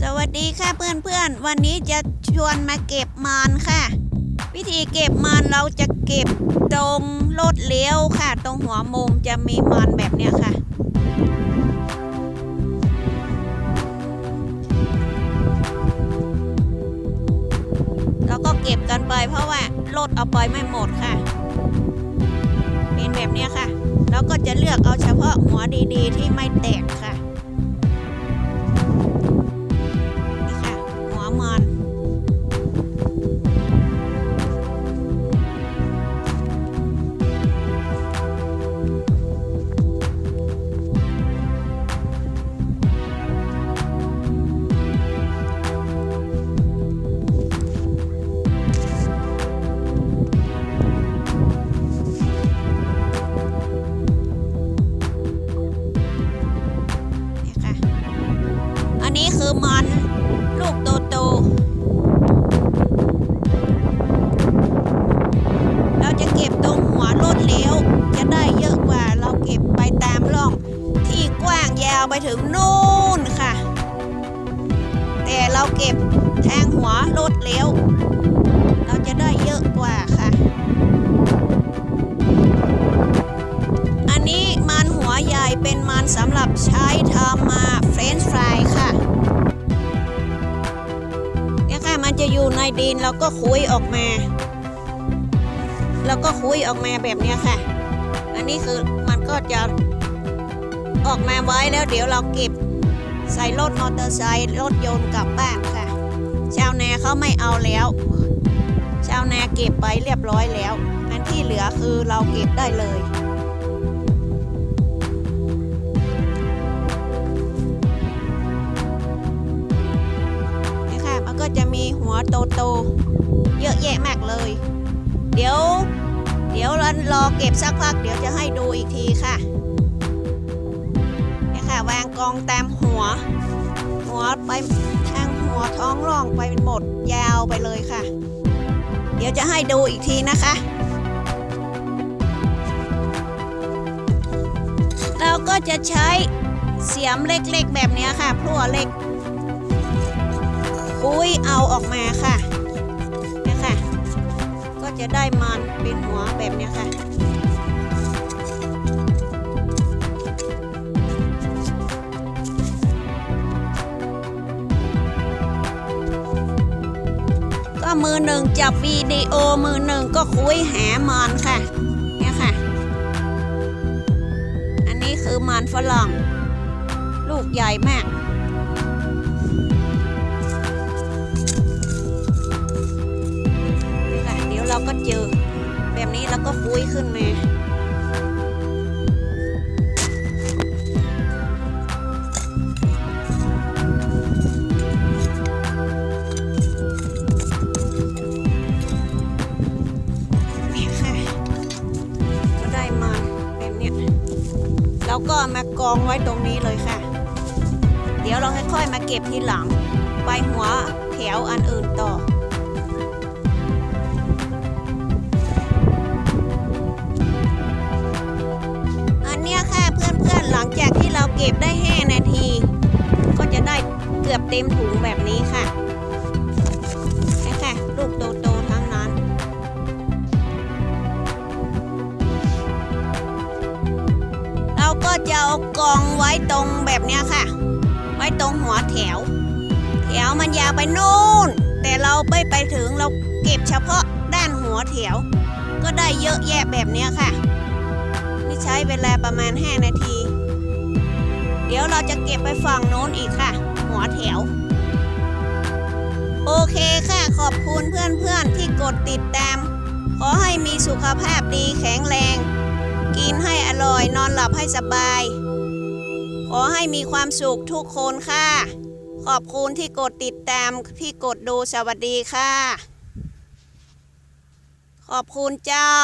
สวัสดีค่ะเพื่อนๆ วันนี้จะชวนมาเก็บมันค่ะ วิธีเก็บมันเราจะเก็บตรงรถเลี้ยวค่ะ ตรงหัวมุมจะมีมันแบบเนี้ยค่ะ แล้วก็เก็บกันไปเพราะว่ารถเอาไปไม่หมดค่ะ เป็นแบบเนี้ยค่ะ แล้วก็จะเลือกเอาเฉพาะหัวดีๆที่ไม่แตกค่ะ หัวมันนี่ ยาวไปถึงนู่นค่ะ แต่เราเก็บทางหัวรถเลี้ยวเราจะได้เยอะกว่าค่ะ อันนี้มันหัวใหญ่เป็นมันสำหรับใช้ทำมาเฟรนช์ฟรายค่ะเนี่ยค่ะมันจะอยู่ในดินแล้วก็คุยออกมา แล้วก็คุยออกมาแบบเนี้ยค่ะ อันนี้คือมันก็จะ ออกมาไว้แล้วเดี๋ยวเราเก็บใส่รถมอเตอร์ไซค์รถยนต์กลับบ้านค่ะ ชาวนาเขาไม่เอาแล้ว ชาวนาเก็บไปเรียบร้อยแล้ว อันที่เหลือคือเราเก็บได้เลยนี่ค่ะมันก็จะมีหัวโตๆเยอะแยะมากเลย เดี๋ยว เดี๋ยวเรารอเก็บสักพัก เดี๋ยวจะให้ดูอีกทีค่ะ นี่ค่ะวางกองแตมหัว หัวไปทางหัวท้องร่องไปหมดยาวไปเลยค่ะ เดี๋ยวจะให้ดูอีกทีนะคะ เราก็จะใช้เสียมเล็กๆแบบนี้ค่ะพลั่วเล็กคุยเอาออกมาค่ะเนี่ยค่ะก็จะได้มันเป็นหัวแบบนี้ค่ะ มือหนึ่งจับวีดีโอมือหนึ่งก็คุยหามันค่ะเนี่ยค่ะ อันนี้คือมันฝรั่งลูกใหญ่มาก มากองไว้ตรงนี้เลยค่ะ เดี๋ยวเราค่อยๆมาเก็บทีหลัง ไปหัวแถวอันอื่นต่ออันนี้ค่ะเพื่อนๆหลังจากที่เราเก็บได้ 5 นาที ก็จะได้เกือบเต็มถุงแบบนี้ค่ะ จะเอากองไว้ตรงแบบเนี้ยค่ะ ไว้ตรงหัวแถว แถวมันยาวไปนู่น แต่เราไม่ไปถึงเราเก็บเฉพาะด้านหัวแถว ก็ได้เยอะแยะแบบเนี้ยค่ะ นี่ใช้เวลาประมาณ 5 นาที เดี๋ยวเราจะเก็บไปฝั่งโน้นอีกค่ะ หัวแถว โอเคค่ะขอบคุณเพื่อนๆที่กดติดตาม ขอให้มีสุขภาพดีแข็งแรง กินให้อร่อยนอนหลับให้สบาย ขอให้มีความสุขทุกคนค่ะ ขอบคุณที่กดติดตามที่กดดูสวัสดีค่ะ ขอบคุณเจ้า